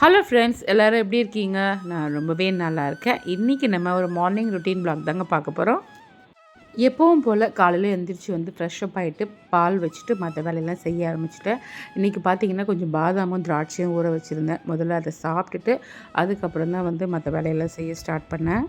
Hello friends எல்லோரும் எப்படி இருக்கீங்க? நான் ரொம்பவே நல்லா இருக்கேன். இன்றைக்கி நம்ம ஒரு மார்னிங் ருட்டீன் பிளாக் தாங்க பார்க்க போகிறோம் எப்பவும் போல் காலையில் எழுந்திரிச்சு வந்து ஃப்ரெஷ்அப் ஆகிட்டு பால் வச்சுட்டு மற்ற வேலையெல்லாம் செய்ய ஆரம்பிச்சிட்டேன். இன்றைக்கி பார்த்தீங்கன்னா கொஞ்சம் பாதாமும் திராட்சையும் ஊற வச்சுருந்தேன். முதல்ல அதை சாப்பிட்டுட்டு அதுக்கப்புறம் தான் வந்து மற்ற வேலையெல்லாம் செய்ய ஸ்டார்ட் பண்ணேன்.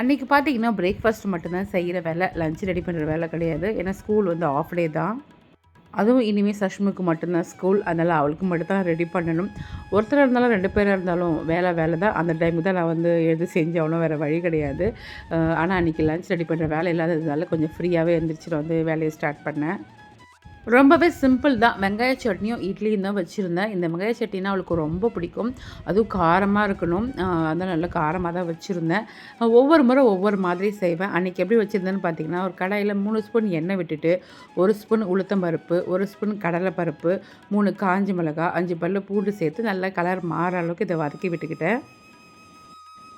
அன்றைக்கி பார்த்தீங்கன்னா பிரேக்ஃபாஸ்ட் மட்டும்தான் செய்கிற வேலை லஞ்ச் ரெடி பண்ணுற வேலை கிடையாது. ஏன்னா ஸ்கூல் வந்து ஆஃப் டே தான். அதுவும் இனிமேல் சஷ்முக்கு மட்டும்தான் ஸ்கூல் அதனால் அவளுக்கு மட்டும்தான் ரெடி பண்ணணும். ஒருத்தர் இருந்தாலும் ரெண்டு பேராக இருந்தாலும் வேலை வேலை தான். அந்த டைமுக்கு தான் நான் வந்து எது செஞ்சாலும் வேறு வழி கிடையாது. ஆனால் அன்றைக்கி லஞ்ச் ரெடி பண்ணுற வேலை இல்லாததுனால கொஞ்சம் ஃப்ரீயாகவே எழுந்திரிச்சிட்டு வந்து வேலையை ஸ்டார்ட் பண்ணேன். ரொம்பவே சிம்பிள் தான். வெங்காய சட்னியும் இட்லியும் தான் வச்சுருந்தேன். இந்த வெங்காய சட்னினா அவளுக்கு ரொம்ப பிடிக்கும். அதுவும் காரமாக இருக்கணும். அதான் நல்லா காரமாக தான் வச்சுருந்தேன். ஒவ்வொரு முறை ஒவ்வொரு மாதிரி செய்வேன். அன்றைக்கி எப்படி வச்சுருந்தேன்னு பார்த்தீங்கன்னா ஒரு கடாயில் மூணு ஸ்பூன் எண்ணெய் விட்டுட்டு ஒரு ஸ்பூன் உளுத்தம் பருப்பு ஒரு ஸ்பூன் கடலை பருப்பு மூணு காஞ்சி மிளகா அஞ்சு பல்லு பூண்டு சேர்த்து நல்லா கலர் மாற அளவுக்கு இதை வதக்கி விட்டுக்கிட்டேன்.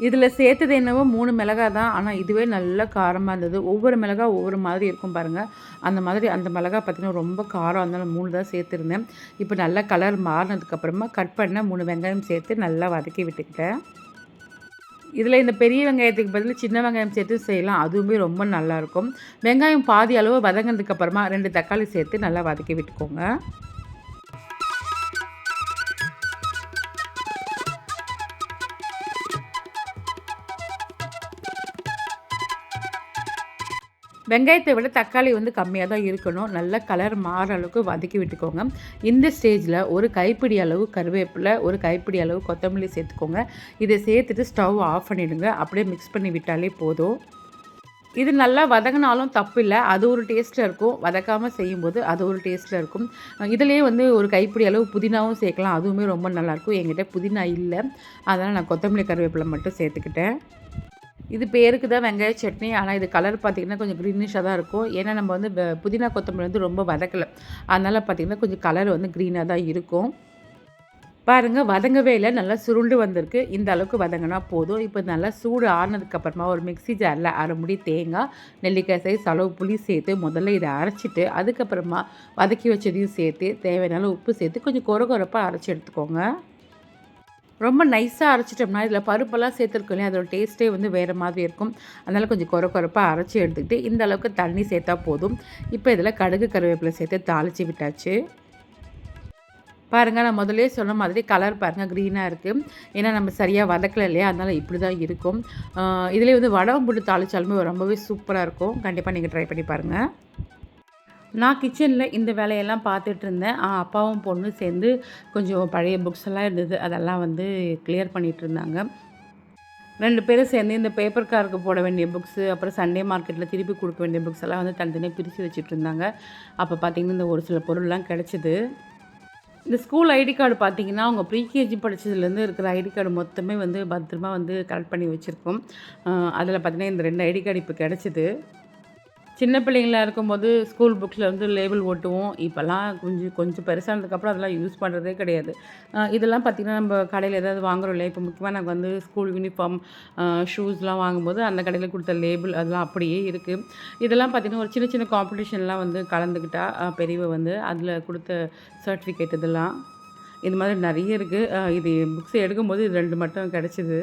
இதில் சேர்த்தது என்னவோ மூணு மிளகா தான். ஆனால் இதுவே நல்ல காரமாக இருந்தது. ஒவ்வொரு மிளகா ஒவ்வொரு மாதிரி இருக்கும் பாருங்கள் அந்த மாதிரி அந்த மிளகா பார்த்திங்கன்னா ரொம்ப காரம் அதனால் மூணு தான் சேர்த்துருந்தேன். இப்போ நல்லா கலர் மாறினதுக்கப்புறமா கட் பண்ண மூணு வெங்காயம் சேர்த்து நல்லா வதக்கி விட்டுக்கிட்டேன். இதில் இந்த பெரிய வெங்காயத்துக்கு பதில் சின்ன வெங்காயம் சேர்த்து செய்யலாம். அதுவுமே ரொம்ப நல்லாயிருக்கும் வெங்காயம் பாதி அளவு வதங்கினதுக்கப்புறமா ரெண்டு தக்காளி சேர்த்து நல்லா வதக்கி விட்டுக்கோங்க. வெங்காயத்தை விட தக்காளி வந்து கம்மியாக தான் இருக்கணும். நல்ல கலர் மாற அளவுக்கு வதக்கி விட்டுக்கோங்க. இந்த ஸ்டேஜில் ஒரு கைப்பிடி அளவு கருவேப்பிலை ஒரு கைப்பிடி அளவு கொத்தமல்லி சேர்த்துக்கோங்க. இதை சேர்த்துட்டு ஸ்டவ் ஆஃப் பண்ணிவிடுங்க அப்படியே மிக்ஸ் பண்ணி விட்டாலே போதும். இது நல்லா வதங்கினாலும் தப்பு இல்லை. அது ஒரு டேஸ்ட்டில் இருக்கும். வதக்காமல் செய்யும்போது அது ஒரு டேஸ்ட்டில் இருக்கும். இதிலே வந்து ஒரு கைப்பிடி அளவு புதினாவும் சேர்க்கலாம். அதுவுமே ரொம்ப நல்லாயிருக்கும் என்கிட்ட புதினா இல்லை. அதனால் நான் கொத்தமல்லி கருவேப்பிலை மட்டும் சேர்த்துக்கிட்டேன். இது பேருக்கு தான் வெங்காய சட்னி ஆனால் இது கலர் பார்த்திங்கன்னா கொஞ்சம் க்ரீனிஷாக தான் இருக்கும். ஏன்னா நம்ம வந்து புதினா கொத்தமல்லி வந்து ரொம்ப வதக்கலை. அதனால் பார்த்திங்கன்னா கொஞ்சம் கலர் வந்து க்ரீனாக தான் இருக்கும். பாருங்கள் வதங்கவே இல்லை. நல்லா சுருண்டு வந்திருக்கு. இந்த அளவுக்கு வதங்கினா போதும். இப்போ நல்லா சூடு ஆனதுக்கப்புறமா ஒரு மிக்சி ஜாரில் அரை முடி தேங்காய் நெல்லிக்காய் சைஸ் அளவு புளி சேர்த்து முதல்ல இதை அரைச்சிட்டு அதுக்கப்புறமா வதக்கி வச்சதையும் சேர்த்து தேவையான உப்பு சேர்த்து கொஞ்சம் கொர கொரப்பாக அரைச்சி எடுத்துக்கோங்க. ரொம்ப நைஸாக அரைச்சிட்டோம்னா இதில் பருப்பெல்லாம் சேர்த்துருக்கோம் இல்லையா? அதோட டேஸ்ட்டே வந்து வேறு மாதிரி இருக்கும். அதனால் கொஞ்சம் குறை குறைப்பாக அரைச்சி எடுத்துக்கிட்டு இந்த அளவுக்கு தண்ணி சேர்த்தா போதும். இப்போ இதில் கடுகு கருவேப்பிலை சேர்த்து தாளித்து விட்டாச்சு. பாருங்கள் நான் முதலே சொன்ன மாதிரி கலர் பாருங்கள் க்ரீனாக இருக்குது ஏன்னா நம்ம சரியாக வதக்கலை இல்லையா? அதனால் இப்படி தான் இருக்கும் இதிலே வந்து வடகம் போட்டு தாளித்தாலுமே ரொம்பவே சூப்பராக இருக்கும். கண்டிப்பாக நீங்கள் ட்ரை பண்ணி பாருங்கள் நான் கிச்சனில் இந்த வேலையெல்லாம் பார்த்துட்டு இருந்தேன் அப்பாவும் பொண்ணும் சேர்ந்து கொஞ்சம் பழைய புக்ஸ் எல்லாம் இருந்தது. அதெல்லாம் வந்து கிளியர் பண்ணிகிட்டு இருந்தாங்க ரெண்டு பேரும் சேர்ந்து இந்த பேப்பர் காருக்கு போட வேண்டிய புக்ஸு அப்புறம் சண்டே மார்க்கெட்டில் திருப்பி கொடுக்க வேண்டிய புக்ஸ் எல்லாம் வந்து தனித்தனியாக பிரித்து வச்சுட்டு இருந்தாங்க அப்போ பார்த்திங்கன்னா இந்த ஒரு சில பொருள்லாம் கிடச்சிது. இந்த ஸ்கூல் ஐடி கார்டு பார்த்தீங்கன்னா அவங்க ப்ரீகேஜி படித்ததுலேருந்து இருக்கிற ஐடி கார்டு மொத்தமே வந்து பத்திரமா வந்து கலெக்ட் பண்ணி வச்சுருக்கோம். அதில் பார்த்திங்கன்னா இந்த ரெண்டு ஐடி கார்டு இப்போ கிடச்சிது. சின்ன பிள்ளைங்களாக இருக்கும்போது ஸ்கூல் புக்ஸில் வந்து லேபிள் ஓட்டுவோம். இப்போல்லாம் கொஞ்சம் கொஞ்சம் பெருசானதுக்கப்புறம் அதெல்லாம் யூஸ் பண்ணுறதே கிடையாது. இதெல்லாம் பார்த்திங்கன்னா நம்ம கடையில் ஏதாவது வாங்குறோம் இல்லையா இப்போ முக்கியமாக நாங்கள் வந்து ஸ்கூல் யூனிஃபார்ம் ஷூஸ்லாம் வாங்கும்போது அந்த கடையில் கொடுத்த லேபிள் அதெல்லாம் அப்படியே இருக்குது இதெல்லாம் பார்த்திங்கன்னா ஒரு சின்ன சின்ன காம்படிஷன்லாம் வந்து கலந்துக்கிட்டா பெரியவ வந்து அதில் கொடுத்த சர்டிஃபிகேட் இதெல்லாம். இது மாதிரி நிறைய இருக்குது இது புக்ஸ் எடுக்கும்போது இது ரெண்டு மட்டும் கிடச்சிது.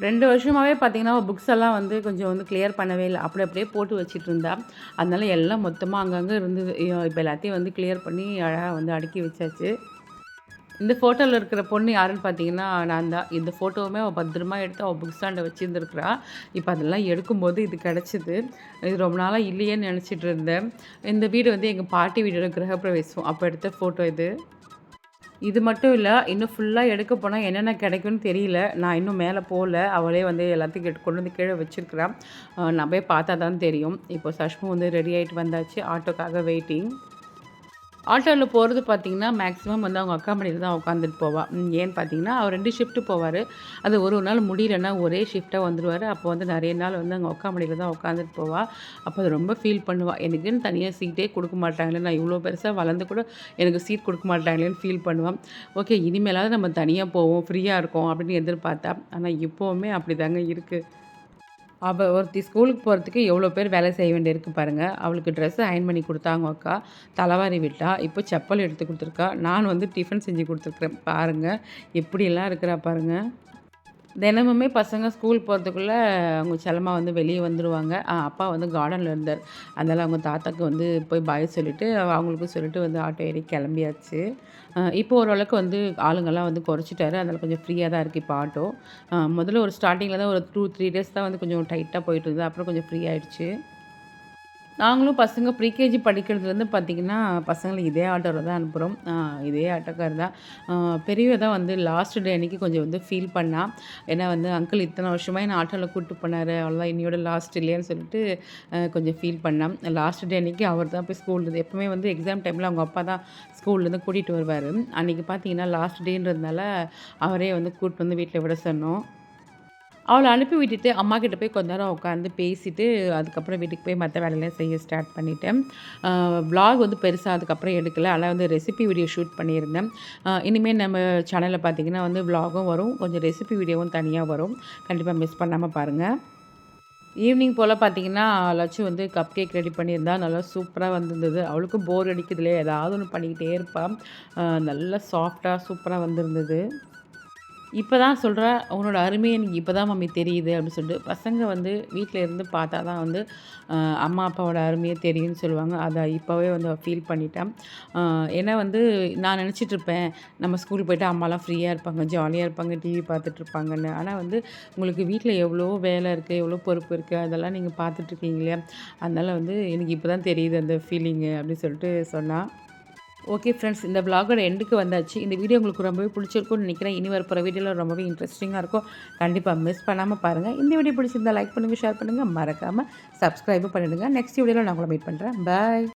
ரெண்டு வருஷமாகவே பார்த்தீங்கன்னா புக்ஸ் எல்லாம் வந்து கொஞ்சம் வந்து கிளியர் பண்ணவே இல்லை. அப்படி அப்படியே போட்டு வச்சுட்டு இருந்தா. அதனால எல்லாம் மொத்தமாக அங்கங்கே இருந்து இப்போ எல்லாத்தையும் வந்து கிளியர் பண்ணி அழகாக வந்து அடுக்கி வச்சாச்சு. இந்த ஃபோட்டோவில் இருக்கிற பொண்ணு யாருன்னு பார்த்தீங்கன்னா நான் தான். இந்த ஃபோட்டோவுமே அவள் பத்திரமா எடுத்து அவள் புக் ஸ்டாண்டை வச்சுருந்துருக்குறா. இப்போ அதெல்லாம் எடுக்கும்போது இது கிடச்சிது. இது ரொம்ப நாளாக இல்லையேன்னு நினச்சிட்டு இருந்தேன். இந்த வீடு வந்து எங்கள் பாட்டி வீடோட கிரகப்பிரவேசம். அப்போ எடுத்த ஃபோட்டோ இது. இது மட்டும் இல்லை இன்னும் ஃபுல்லாக எடுக்க போனால் என்னென்ன கிடைக்கும்னு தெரியல. நான் இன்னும் மேலே போகல. அவளே வந்து எல்லாத்தையும் கேட்டு கொண்டு வந்து கீழே வச்சுருக்கிறான் நம்ம போய் பார்த்தா தான் தெரியும். இப்போ சஷ்மு வந்து ரெடி ஆகிட்டு வந்தாச்சு. ஆட்டோக்காக வெயிட்டிங் ஆட்டோவில் போகிறது பார்த்திங்கன்னா மேக்ஸிமம் வந்து அவங்க அக்கா மணியில் தான் உட்காந்துட்டு போவாள் ஏன்னு பார்த்தீங்கன்னா அவர் ரெண்டு ஷிஃப்ட்டு போவார். அது ஒரு ஒரு நாள் முடியலன்னா ஒரே ஷிஃப்ட்டாக வந்துடுவார் அப்போ வந்து நிறைய நாள் வந்து அங்கே அக்கா தான் உட்காந்துட்டு போவாள் அப்போ அது ரொம்ப ஃபீல் பண்ணுவாள் எனக்குன்னு தனியாக சீட்டே கொடுக்க மாட்டாங்களே. நான் இவ்வளோ பெருசாக வளர்ந்து கூட எனக்கு சீட் கொடுக்க மாட்டாங்களேன்னு ஃபீல் பண்ணுவான் ஓகே இனிமேலாவது நம்ம தனியாக போவோம் ஃப்ரீயாக இருக்கோம் அப்படின்னு எதிர்பார்த்தா. ஆனால் இப்போவுமே அப்படி தாங்க இருக்குது அவள் ஒருத்தி ஸ்கூலுக்கு போகிறதுக்கு எவ்வளோ பேர் வேலை செய்ய வேண்டியிருக்கு பாருங்கள் அவளுக்கு ட்ரெஸ்ஸு அயன் பண்ணி கொடுத்தாங்க அக்கா. தலைவாரி விட்டா இப்போ செப்பல் எடுத்து கொடுத்துருக்கா. நான் வந்து டிஃபன் செஞ்சு கொடுத்துருக்குறேன் பாருங்கள் எப்படியெல்லாம் இருக்கிறா பாருங்கள் தினமுமே பசங்க ஸ்கூல் போகிறதுக்குள்ளே அவங்க செல்லமாக வந்து வெளியே வந்துடுவாங்க அப்பா வந்து கார்டனில் இருந்தார். அதனால் அவங்க தாத்தாக்கு வந்து போய் பாய் சொல்லிவிட்டு அவங்களுக்கும் சொல்லிட்டு வந்து ஆட்டோ ஏறி கிளம்பியாச்சு. இப்போ ஓரளவுக்கு வந்து ஆளுங்கள்லாம் வந்து குறைச்சிட்டாரு. அதனால் கொஞ்சம் ஃப்ரீயாக தான் இருக்குது இப்போ ஆட்டோ முதல்ல ஒரு ஸ்டார்டிங்கில் தான் ஒரு டூ த்ரீ டேஸ் தான் வந்து கொஞ்சம் டைட்டாக போயிட்டு இருந்தது. அப்புறம் கொஞ்சம் ஃப்ரீ ஆகிடுச்சு நாங்களும் பசங்க ப்ரீகேஜி படிக்கிறதுலேருந்து பார்த்திங்கன்னா பசங்களை இதே ஆட்டோவில் தான் அனுப்புகிறோம் இதே ஆட்டோக்கார் தான். பெரியவ தான் வந்து லாஸ்ட் டே அன்றைக்கி கொஞ்சம் வந்து ஃபீல் பண்ணால் ஏன்னா வந்து அங்கிள் இத்தனை வருஷமாக என்ன ஆட்டோவில் கூப்பிட்டு போனார். அவ்வளோதான் இன்னையோட லாஸ்ட் இல்லையான்னு சொல்லிட்டு கொஞ்சம் ஃபீல் பண்ணான் லாஸ்ட் டே அன்றைக்கி அவர் தான் போய் ஸ்கூல்லேருந்து எப்போவுமே வந்து எக்ஸாம் டைமில் அவங்க அப்பா தான் ஸ்கூல்லேருந்து கூட்டிகிட்டு வருவார். அன்றைக்கி பார்த்தீங்கன்னா லாஸ்ட் டேன்றதுனால அவரே வந்து கூப்பிட்டு வந்து வீட்டில் விட சொன்னோம். அவளை அனுப்பி விட்டுட்டு அம்மா கிட்ட போய் கொஞ்ச நேரம் உட்காந்து பேசிவிட்டு அதுக்கப்புறம் வீட்டுக்கு போய் மற்ற வேலையெல்லாம் செய்ய ஸ்டார்ட் பண்ணிட்டேன். வ்ளாக் வந்து பெருசாக அதுக்கப்புறம் எடுக்கலை. ஆனால் வந்து ரெசிபி வீடியோ ஷூட் பண்ணியிருந்தேன். இனிமேல் நம்ம சேனலில் பார்த்திங்கன்னா வந்து வ்ளாகும் வரும். கொஞ்சம் ரெசிபி வீடியோவும் தனியாக வரும். கண்டிப்பாக மிஸ் பண்ணாமல் பாருங்கள் ஈவினிங் போல் பார்த்தீங்கன்னா லட்சம் வந்து கப் கேக் ரெடி பண்ணியிருந்தா. நல்லா சூப்பராக வந்திருந்தது. அவளுக்கும் போர் அடிக்கிறதுலே ஏதாவது ஒன்று பண்ணிக்கிட்டே இருப்பாள் நல்லா சாஃப்டாக சூப்பராக வந்திருந்தது. இப்போ தான் சொல்கிற உன்னோட அருமை எனக்கு இப்போ தான் மம்மி தெரியுது அப்படின்னு சொல்லிட்டு பசங்க வந்து வீட்டில் இருந்து பார்த்தா தான் வந்து அம்மா அப்பாவோட அருமையை தெரியும்னு சொல்லுவாங்க. அதை இப்போவே வந்து ஃபீல் பண்ணிட்டேன் ஏன்னா வந்து நான் நினச்சிட்ருப்பேன் நம்ம ஸ்கூல் போய்ட்டு அம்மாலாம் ஃப்ரீயாக இருப்பாங்க ஜாலியாக இருப்பாங்க டிவி பார்த்துட்ருப்பாங்கன்னு ஆனால் வந்து உங்களுக்கு வீட்டில் எவ்வளோ வேலை இருக்குது எவ்வளோ பொறுப்பு இருக்குது அதெல்லாம் நீங்கள் பார்த்துட்ருக்கீங்களே அதனால் வந்து எனக்கு இப்போ தான் தெரியுது அந்த ஃபீலிங்கு அப்படின்னு சொல்லிட்டு சொன்னால் ஓகே ஃப்ரெண்ட்ஸ் இந்த விலாகோட எண்டுக்கு வந்தாச்சு. இந்த வீடியோ உங்களுக்கு ரொம்பவே பிடிச்சிருக்கும்னு நினைக்கிறேன். இனி வரப்போகிற வீடியோவில் ரொம்பவே இன்ட்ரெஸ்டிங்காக இருக்கும். கண்டிப்பாக மிஸ் பண்ணாமல் பாருங்கள் இந்த வீடியோ பிடிச்சிருந்தால் லைக் பண்ணுங்கள் ஷேர் பண்ணுங்கள் மறக்காமல் சப்ஸ்கிரைபும் பண்ணிவிடுங்க நெக்ஸ்ட் வீடியோவில் நான் உங்களை மீட் பண்ணுறேன் பாய்